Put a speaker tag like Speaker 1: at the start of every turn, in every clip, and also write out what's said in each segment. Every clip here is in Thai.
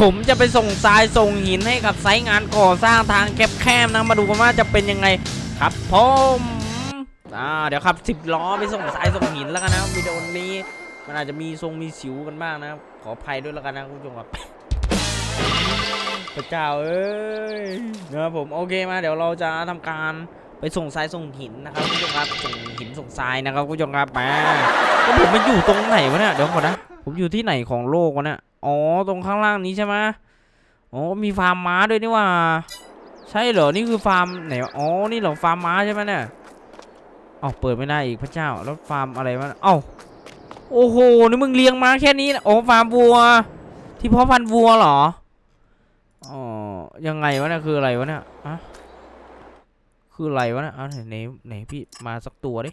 Speaker 1: ผมจะไปส่งทรายส่งหินให้กับไซต์งานก่อสร้างทางแคบๆนะมาดูกันว่าจะเป็นยังไงครับผมอ่าเดี๋ยวขับสิบล้อไปส่งทรายส่งหินแล้วกันนะวิดีโอนี้มันอาจจะมีทรงมีสิวกันบ้างนะครับขออภัยด้วยแล้วกันนะคุณผู้ชมครับพระเจ้าเอ้ยนะครับผมโอเคมาเดี๋ยวเราจะทำการไปส่งทรายส่งหินนะครับคุณผู้ชมครับส่งหินส่งทรายนะครับคุณผู้ชมครับมาแล้วผมมาอยู่ตรงไหนวะเนี่ยเดี๋ยวก่อนนะผมอยู่ที่ไหนของโลกวะเนี่ย อ๋อ ตรงข้างล่างนี้ใช่ไหมอ๋อ มีฟาร์มม้าด้วยนี่ว่า ใช่เหรอ นี่คือฟาร์มไหน อ๋อ นี่เหรอฟาร์มม้าใช่ไหมเนี่ยอ้าเปิดไม่ได้อีกพระเจ้า แล้วฟาร์มอะไรวะเอ้าโอ้โห นี่มึงเลี้ยงม้าแค่นี้นะอ๋อฟาร์มวัว ที่เพาะพันธุ์วัวเหรอ อ๋อ ยังไงวะเนี่ยคืออะไรวะเนี่ยอะคืออะไรวะเนี่ยเอาไหนไหนไหนพี่มาสักตัวดิ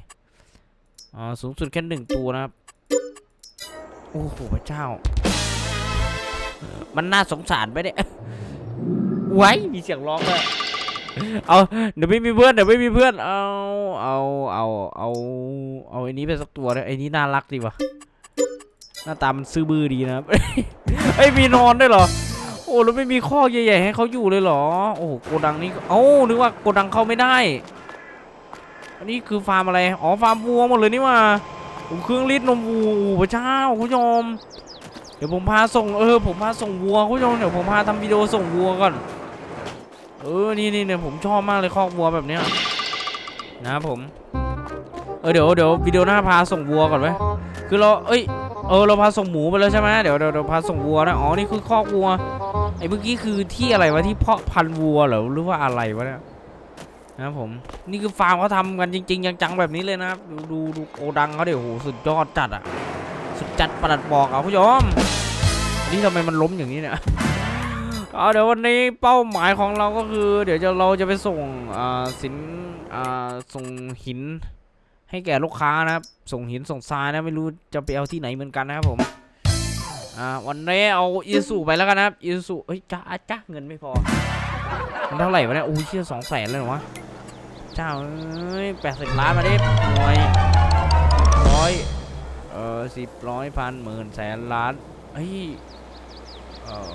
Speaker 1: อ๋อ สูงสุดแค่หนึ่งตัวนะครับ โอ้โห พระเจ้า มันน่าสงสารไปเนี่ยไว้มีเสียงร้องเลยเอาเดี๋ยวไม่มีเพื่อนเดี๋ยวไม่มีเพื่อน เอาเอาเอาเอาเอาไอ้นี้ไปสักตัวเลยไอ้นี้น่ารักดีวะหน้าตามันซื่อบื้อดีนะครับเอ้มีนอนด้วยเหรอโอ้แล้วไม่มีข้อใหญ่ๆให้เขาอยู่เลยเหรอโอ้โหกดังนี้เอ้านึกว่าโกดังเข้าไม่ได้ อันนี้คือฟาร์มอะไรอ๋อฟาร์มวัวหมดเลยนี่หว่าผมเครื่องรีดนมวัวพระเจ้าคุณผู้ชม เดี๋ยวผมพาส่งเออผมพาส่งวัวคุณผู้ชมเดี๋ยวผมพาทำวิดีโอส่งวัวก่อน เออนี่นี่เนี่ยผมชอบมากเลยคอกวัวแบบเนี้ยนะครับผมเออเดี๋ยวเดี๋ยววิดีโอหน้าพาส่งวัวก่อนไหมคือเราเอ้ยเออเราพาส่งหมูไปแล้วใช่ไหมเดี๋ยวเดี๋ยวเดี๋ยวพาส่งวัวนะอ๋อนี่คือคอกวัวไอ้เมื่อกี้คือที่อะไรวะที่เพาะพันวัวเหรอหรือว่าอะไรวะเนี่ยนะครับผมนี่คือฟาร์มเขาทำกันจริง ๆ จังๆแบบนี้เลยนะครับดูดูดูโกดังเขาเดี๋ยวโหสุดยอดจัดอะ สุดจัดประหลัดบอกอะผู้ชมอันนี้ทำไมมันล้มอย่างนี้เนี่ยเอาเดี๋ยววันนี้เป้าหมายของเราก็คือ เดี๋ยวจะเราจะไปส่งอ่าสินอ่าส่งหินให้แก่ลูกค้านะครับ ส่งหินส่งทรายนะไม่รู้จะไปเอาที่ไหนเหมือนกันนะครับผมอ่าวันนี้เอาอีซูไปแล้วกันนะครับอีซูเฮ้ยจ้าจ้าเงินไม่พอมันเท่าไหร่วะเนี่ยโอ้ยเชี่ยสองแสนเลยเหรอวะเจ้าเอ้ยแปดสิบล้านมาดิหน่วยร้อย ออสิบร้อยพันหมื่นแสนล้านเฮ้ยเออ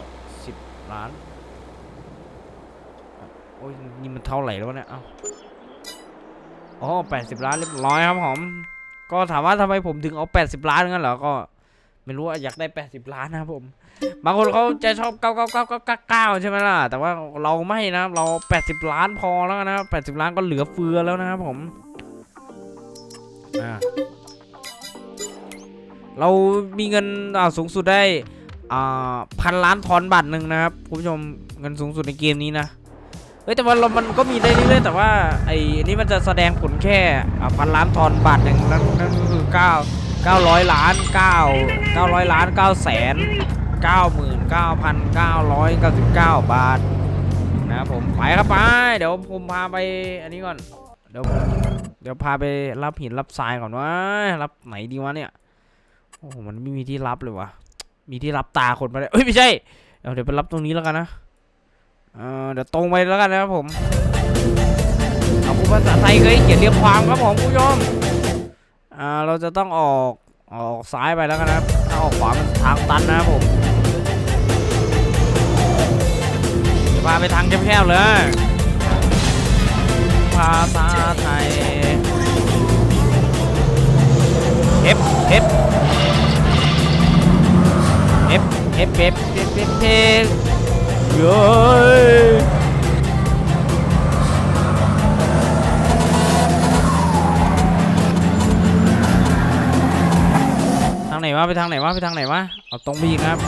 Speaker 1: สิบล้าน โอ้ยนี่มันเท่าไหร่แล้วเนี่ยเอ้าอ๋อแปดสิบล้านเรียบร้อยครับผม ก็ถามว่าทำไมผมถึงเอาแปดสิบล้านงั้นเหรอ ก็ไม่รู้อยากได้แปดสิบล้านนะครับผม บางคนเขาจะชอบเก้าเก้าเก้าเก้าเก้าใช่ไหมล่ะ แต่ว่าเราไม่นะเราแปดสิบล้านพอแล้วนะแปดสิบล้านก็เหลือเฟือแล้วนะครับผม อ่า เรามีเงินสูงสุดได้พันล้านทอนบาทหนึ่งนะครับคุณผู้ชมเงินสูงสุดในเกมนี้นะเฮ้ยแต่ว่าเรามันก็มีได้เรื่อยๆแต่ว่าไอ้นนี้มันจะแสดงผลแค่พันล้านทอนบาทหนึ่งนั่นนั่นก็คือเก้าเก้าร้อยล้านเก้าเก้าร้อยล้านเก้าแสนเก้าหมื่นเก้าพันเก้าร้อยเก้าสิบเก้าบาทนะครับผมไปครับไปเดี๋ยวผมพาไปอันนี้ก่อนเดี๋ยวเดี๋ยวพาไปรับหินรับทรายก่อนว่ารับไหนดีวะเนี่ย โอ้โหมันไม่มีที่รับเลยวะมีที่รับตาคนมาเลยเอ้ยไม่ใช่เดี๋ยวไปรับตรงนี้แล้วกันนะเออเดี๋ยวตรงไปแล้วกันนะครับผมเอาภาษาไทยเคยเขียนเรียงความครับผมผู้ชมอ่าเราจะต้องออกออกซ้ายไปแล้วกันนะครับถ้าออกขวามันทางตันนะครับผมจะพาไปทางแคบๆเลยภาษาไทยเอฟเอฟ เอฟเอฟเอฟเอฟเอฟเอฟเย้ยทางไหนวะไปทางไหนวะไปทางไหนวะเอาตรงไปอีกนะครับ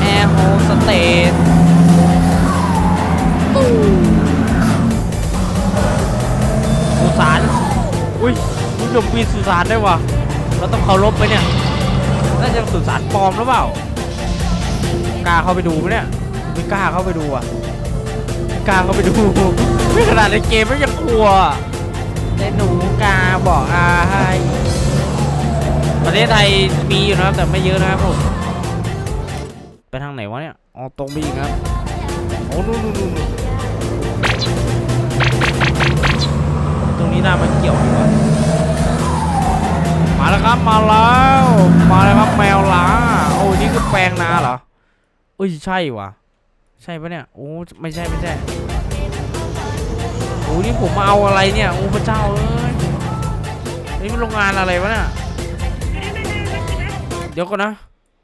Speaker 1: แอร์โฮสเตสสุสานอุ้ยคุณ ผู้ชมปีสุสานได้วะเราต้องเคารพไปเนี่ย น่าจะสุสานปลอมหรือเปล่ากล้าเข้าไปดูไหมเนี่ยไม่กล้าเข้าไปดูอะไม่กล้าเข้าไปดูไม่ขนาดในเกมไม่ยังกลัวแต่หนูกาบอกอาให้ประเทศไทยมีอยู่นะครับแต่ไม่เยอะนะครับผมไปทางไหนวะเนี่ยอ๋อตรงไปอีกครับโอ้นู่นนู่นนู่นตรงนี้น่ามาเกี่ยวดีกว่า มาแล้วครับมาแล้ว มาแล้วครับแมวหลาโอ้ยนี่คือแปลงนาเหรอเอ้ยใช่ว่ะใช่ปะเนี่ยโอ้ไม่ใช่ไม่ใช่โอ้นี่ผมมาเอาอะไรเนี่ยโอ้พระเจ้าเอ้ยนี่มันโรงงานอะไรวะเนี่ยเดี๋ยวก่อนนะ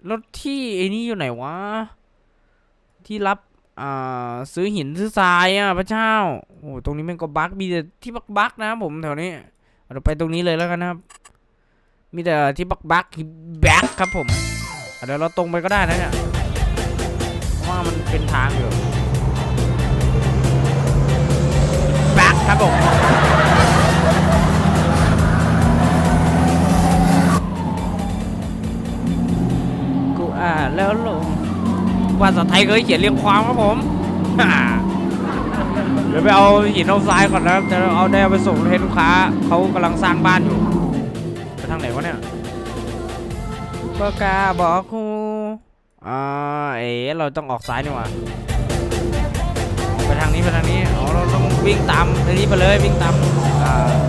Speaker 1: แล้วที่ไอ้นี่อยู่ไหนวะที่รับอ่าซื้อหินซื้อทรายอะพระเจ้าโอ้ตรงนี้มันก็บั๊กมีแต่ที่บักบักนะผมแถวนี้เราไปตรงนี้เลยแล้วกันนะครับ มีแต่ที่บักบักคือแบ็คครับผมเดี๋ยวเราตรงไปก็ได้นะเนี่ยเพราะว่ามันเป็นทางอยู่แบ็คครับผมกูอ่านแล้วลงภาษาไทยเคยเขียนเรียงความครับผมเดี๋ยวไปเอาหินเอาทรายก่อนนะครับจะเอาได้เอาไปส่งให้ลูกค้าเขากำลังสร้างบ้านอยู่ ไปทางไหนวะเนี่ยก็กล้าบอกครูอ่าเอ๋เราต้องออกซ้ายนี่หว่าไปทางนี้ไปทางนี้อ๋อเราต้องวิ่งตามอันนี้ไปเลยวิ่งตาม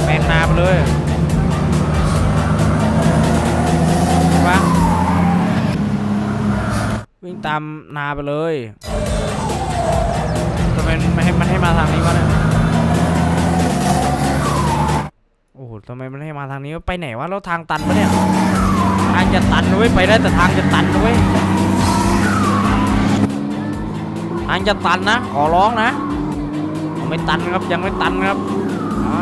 Speaker 1: แปลงนาไปเลยใช่ปะวิ่งตามนาไปเลยทำไมไม่ให้มันให้มาทางนี้วะเนี่ย ทำไมมันให้มาทางนี้วะไปไหนวะแล้วทางตันปะเนี่ยทางจะตันเว้ยไปได้แต่ทางจะตันเว้ยทางจะตันนะขอร้องนะยังไม่ตันครับยังไม่ตันครับอ่า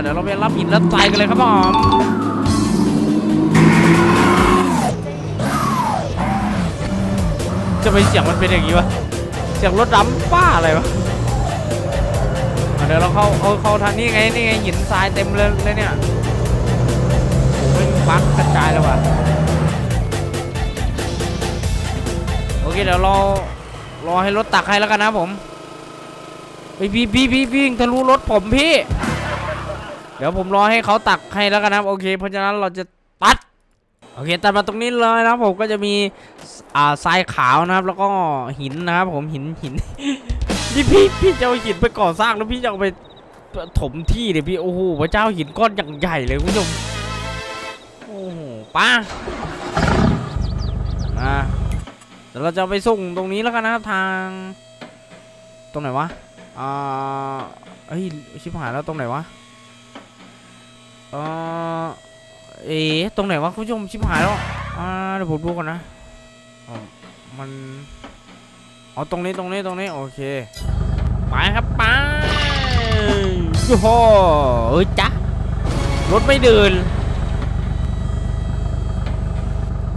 Speaker 1: เดี๋ยวเราไปรับหินรับทรายกันเลยครับผมจะไปเสียงมันเป็นอย่างนี้วะเสียงรถดำป้าอะไรวะ ดี๋ยวเราเข้าเอาเข้าทางนี้ไงนี่ไงหินทรายเต็มเลยเลยเนี่ยโอ้โหไม่บักกระจายเลยว่ะโอเคเดี๋ยวรอรอให้รถตักให้แล้วกันนะผมไปพี่พี่พี่พี่วิ่งทะลุรถผมพี่ เดี๋ยวผมรอให้เขาตักให้แล้วกันนะโอเค เพราะฉะนั้นเราจะตัดโอเคตัดมาตรงนี้เลยนะผมก็จะมีอ่าทรายขาวนะครับ แล้วก็หินนะครับผมหินหิน นี่พี่พี่จะเอาหินไปก่อสร้างแล้วพี่จะเอาไปถมที่เดี๋ยพี่โอ้โหพระเจ้าหินก้อนอย่างใหญ่เลยคุณผู้ชมโอ้โหป้ามาเดี๋ยวเราจะไปส่งตรงนี้แล้วกันนะครับทาง ตรงไหนวะอ่าเฮ้ยชิบหายแล้วตรงไหนวะเออเอ๋ตรงไหนวะคุณผู้ชมชิบหายแล้วอ่าเดี๋ยวผมดูก่อนนะมัน อ๋อตรงนี้ตรงนี้ตรงนี้โอเคไปครับไปโอ้โหเอ้ยจ๊ะรถไม่เดิน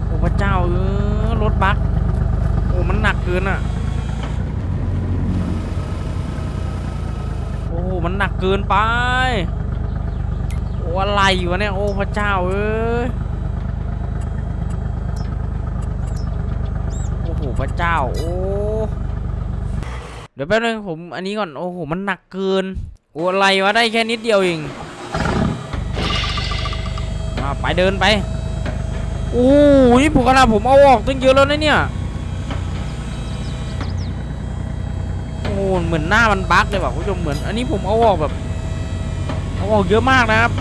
Speaker 1: โอ้พระเจ้าเออรถบัสโอ้มันหนักเกินอะโอ้มันหนักเกินไปโอ้อะไรวะเนี่ยโอ้พระเจ้าเอ้ย โอ้โห พระเจ้า โอ้เดี๋ยวแป๊บนึงผมอันนี้ก่อน โอ้โห มันหนักเกินโอ้อะไรวะ ได้แค่นิดเดียวเองมาไปเดินไป โอ้โหนี่ผมขนาดผมเอาออกตั้งเยอะแล้วนะเนี่ย โอ้ เหมือนหน้ามันบั๊กเลยว่ะคุณผู้ชม เหมือน อันนี้ผมเอาออกแบบ เอาออกเยอะมากนะครับ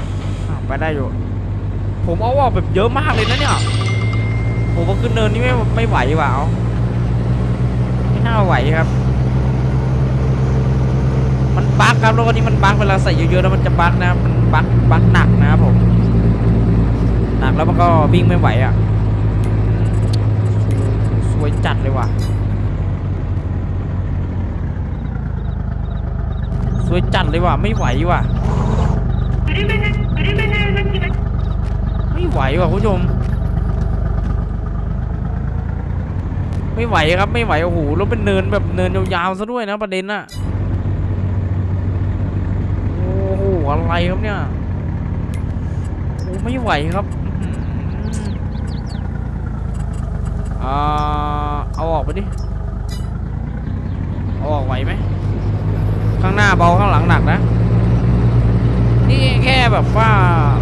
Speaker 1: ไปได้อยู่ ผมเอาออกแบบเยอะมากเลยนะเนี่ยผมว่าขึ้นเนินนี่ไม่ไม่ไหวว่ะเอา น่าไหวครับ มันบั๊กครับแล้ววันนี้มันบั๊กเวลาใส่เยอะๆแล้วมันจะบั๊กนะมันบั๊กบั๊กหนักนะครับผมหนักแล้วมันก็วิ่งไม่ไหวอะสวยจัดเลยว่ะสวยจัดเลยว่ะไม่ไหวว่ะไม่ไหวว่ะคุณผู้ชม ไม่ไหวครับไม่ไหวโอ้โหแล้วเป็นเนินแบบเนินยาวๆซะด้วยนะประเด็นน่ะโอ้โหอะไรครับเนี่ยโอ้ไม่ไหวครับอ่าเอาออกไปดิเอาออกไหวไหมข้างหน้าเบาข้างหลังหนักนะนี่แค่แบบว่า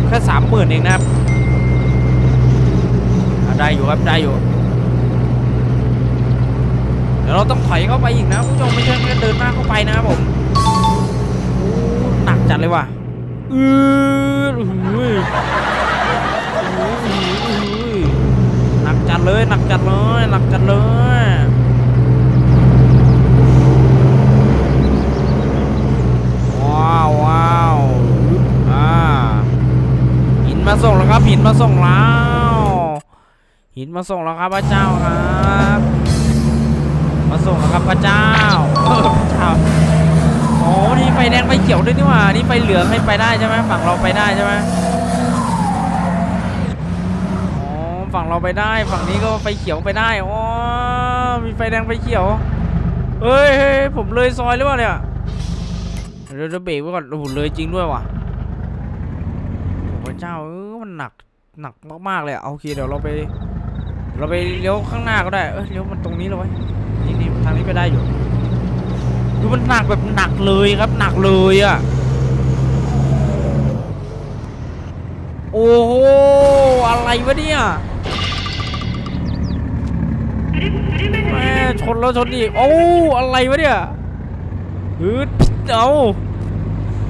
Speaker 1: แค่สามหมื่นเองนะครับได้อยู่ครับได้อยู่ ดี๋ยวเราต้องถอยเข้าไปอีกนะผู้ชมไม่ใช่แค่เดินหน้าเข้าไปนะครับผมโอ้หนักจัดเลยว่ะอือหือโอ้โหเลยหนักจัดเลยหนักจัดเลยว้าวว้าวอ่าหินมาส่งแล้วครับหินมาส่งแล้วหินมาส่งแล้วครับพระเจ้าครับ ส่งแล้วครับพระเจ้าพระเจ้าโอ้นี่ไฟแดงไฟเขียวด้วยนี่หว่านี่ไฟเหลืองให้ไปได้ใช่ไหมฝั่งเราไปได้ใช่ไหมอ๋อฝั่งเราไปได้ ฝั่งนี้ก็ไฟเขียวไปได้อ๋อมีไฟแดงไฟเขียวเฮ้ยเฮ้ยผมเลยซอยหรือเปล่าเนี่ยเดี๋ยวเดี๋ยวเบรกไว้ก่อนโอ้โหเลยจริงด้วยว่ะพระเจ้าเออมันหนักหนักมากๆเลยโอเคเดี๋ยวเราไป เราไปเลี้ยวข้างหน้าก็ได้ เออเลี้ยวมันตรงนี้เลย นี่นี่ทางนี้ไปได้อยู่ดูมันหนักแบบหนักเลยครับ หนักเลยอะ โอ้โห อะไรวะเนี่ยแม่ชนแล้วชนอีก โอ้ อะไรวะเนี่ยฮึดเอา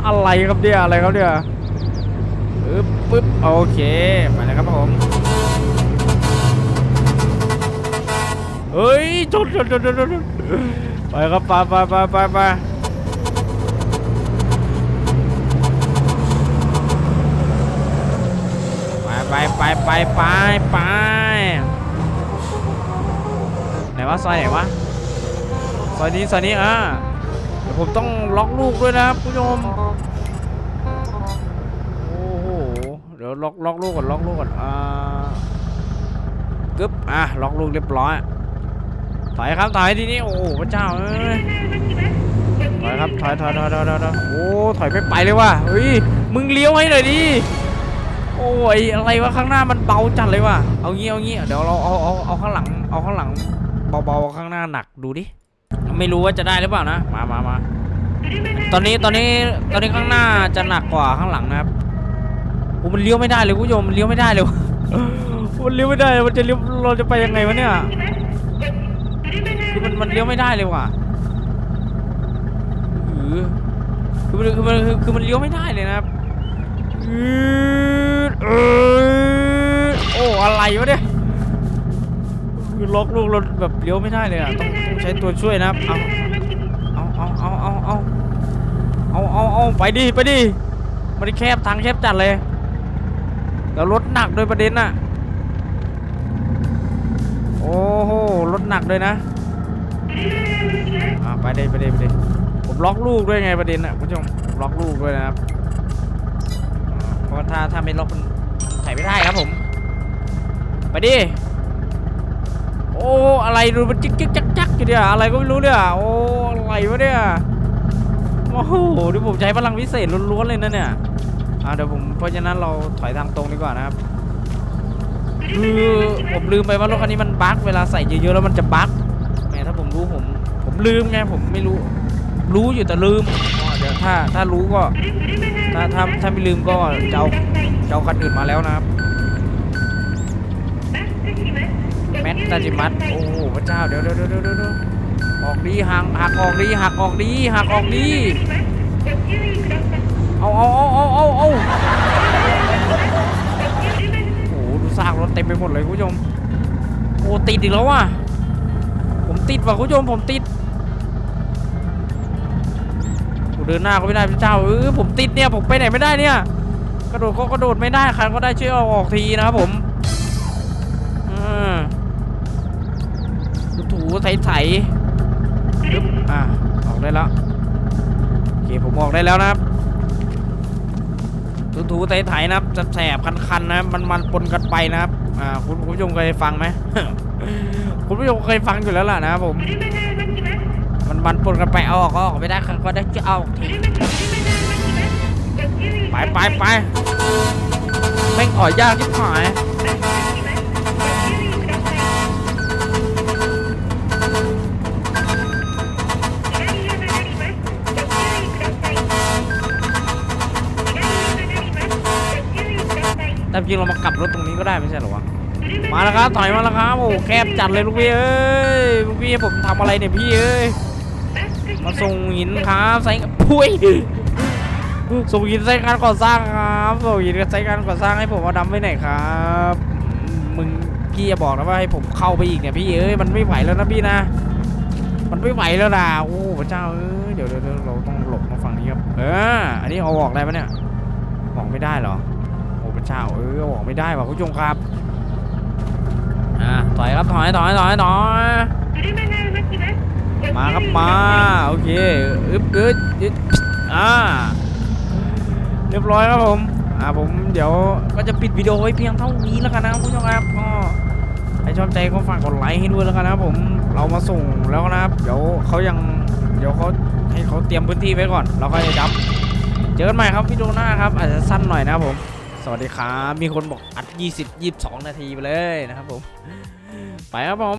Speaker 1: อะไรครับเนี่ย อะไรครับเนี่ยปึ๊บปึ๊บ โอเค มาเลยครับผม เฮ้ยชนชนชนชนไปครับไปไปไปไปไปไปไปไปไปไปไหนวะซอยไหนวะซอยนี้ซอยนี้อะเดี๋ยวผมต้องล็อกลูกด้วยนะครับผู้ชมโอ้โหเดี๋ยวล็อกล็อกลูกก่อนล็อกลูกก่อนอ่ากึ๊บอะล็อกลูกเรียบร้อย ถอยครับถอยทีนี้โอ้โหพระเจ้าเอ้ยถอยครับถอยถอยถอยถอยถอยถอยโอ้ถอยไม่ไปเลยว่ะเฮ้ยมึงเลี้ยวให้หน่อยดิโอ้ยอะไรวะข้างหน้ามันเบาจัดเลยว่ะเอางี้เอางี้เดี๋ยวเราเอาเอาเอาข้างหลังเอาข้างหลังเบาๆข้างหน้าหนักดูดิไม่รู้ว่าจะได้หรือเปล่านะมามามาตอนนี้ตอนนี้ตอนนี้ข้างหน้าจะหนักกว่าข้างหลังนะครับโอ้มันเลี้ยวไม่ได้เลยคุณผู้ชมมันเลี้ยวไม่ได้เลยมันเลี้ยวไม่ได้มันจะเลี้ยวเราจะไปยังไงวะเนี่ย คือมันมันเลี้ยวไม่ได้เลยว่ะคือมันคือมันคือมันเลี้ยวไม่ได้เลยนะครับอืดเออโอ้อะไรวะเนี่ยคือล็อกลูกรถแบบเลี้ยวไม่ได้เลยอะต้องต้องใช้ตัวช่วยนะครับเอาเอาเอาเอาเอาเอาเอาเอาไปดิไปดิมันแคบทางแคบจัดเลยแล้วรถหนักโดวยประเด็นน่ะโอ้โหรถหนักเลยนะ อ่าไปเลยไปเลยไปเลยผมล็อกลูกด้วยไงประเด็นอะคุณผู้ชมล็อกลูกด้วยนะครับเพราะถ้าถ้าไม่ล็อกมันถ่ายไม่ได้ครับผม ไปดิโอ้อะไรดูมันจิกจิ๊กจักจักอยู่เนี่ยอะไรก็ไม่รู้เนี่ยโอ้อะไรวะเนี่ยโอ้โหดูผมใช้พลังวิเศษล้วนๆเลยนะเนี่ยอ่าเดี๋ยวผมเพราะฉะนั้นเราถอยทางตรงดีกว่านะครับคือผมลืมไปว่ารถคันนี้มันบั๊กเวลาใส่เยอะๆแล้วมันจะบั๊ก ลืมไงผมไม่รู้ รู้อยู่แต่ลืมอ๋อเดี๋ยวถ้าถ้ารู้ก็ถ้าถ้าถ้าไม่ลืมก็จะเอาจะเอาคันอื่นมาแล้วนะครับแมตตาจิมัตโอ้โหพระเจ้าเดี๋ยวเดี๋ยวเดี๋ยวเดี๋ยวเดี๋ยวออกดีหักหักออกดีหักออกดีหักออกดีเอาเอาเอาเอาเอาเอาโอ้โหดูซากรถเต็มไปหมดเลยคุณผู้ชมโอ้ติดอีกแล้วว่ะผมติดว่ะคุณผู้ชมผมติด เดินหน้าก็ไม่ได้พี่เจ้าเออผมติดเนี่ยผมไปไหนไม่ได้เนี่ยกระโดดก็กระโดดไม่ได้ใครก็ได้ช่วยเอาออกทีนะครับผมถูๆไถๆปึ๊บอะออกได้แล้วโอเคผมออกได้แล้วนะครับถูๆไถๆนะครับแสบคันๆนะมันมันปนกันไปนะครับอ่าคุณผู้ชมเคยฟังไหมคุณผู้ชมเคยฟังอยู่แล้วล่ะนะครับผม มันมันปนกันไปเอาออกก็ออกไม่ได้ครก็ได้จะเอาออกทีไปไปไปแม่งอ่อยยากที่หายแต่จริงเรามากลับรถตรงนี้ก็ได้ไม่ใช่หรอวะมาแล้วครับถอยมาแล้วครับโอ้แคบจัดเลยลูกพี่เอ้ยลูกพี่ผมทำอะไรเนี่ยพี่เอ้ย มาส่งหินครับใส่พุ้ยส่งหินใส่การก่อสร้างครับส่งหินใส่การก่อสร้างให้ผมเอาดำไว้ไหนครับ มึงพี่อย่าบอกนะว่าให้ผมเข้าไปอีกเนี่ยพี่เอ้ยมันไม่ไหวแล้วนะพี่นะ มันไม่ไหวแล้วนะโอ้พระเจ้าเอ้ยเดี๋ยวเดี๋ยวเราต้องหลบมาฝั่งนี้ครับเอออันนี้เอาออกได้ปะเนี่ยออกไม่ได้เหรอโอ้พระเจ้าเออเอออกไม่ได้ว่ะคุณผู้ชมครับอ่าถอยครับถอยถอยถอยถอย มาครับมาโอเคอึ๊บอึดอึดอ่าเรียบร้อยครับผมอ่าผมเดี๋ยวก็จะปิดวิดีโอไว้เพียงเท่านี้แล้วกันนะครับคุณผู้ชมครับก็ใครชอบใจก็ฝากกดไลค์ให้ด้วยแล้วกันนะครับผมเรามาส่งแล้วนะครับเดี๋ยวเขายังเดี๋ยวเขาให้เขาเตรียมพื้นที่ไว้ก่อนเราค่อยดับเจอกันใหม่ครับวิดีโอหน้าครับอาจจะสั้นหน่อยนะครับผมสวัสดีครับ มีคนบอกอัด 20 22 นาทีไปเลยนะครับผม ไปครับผม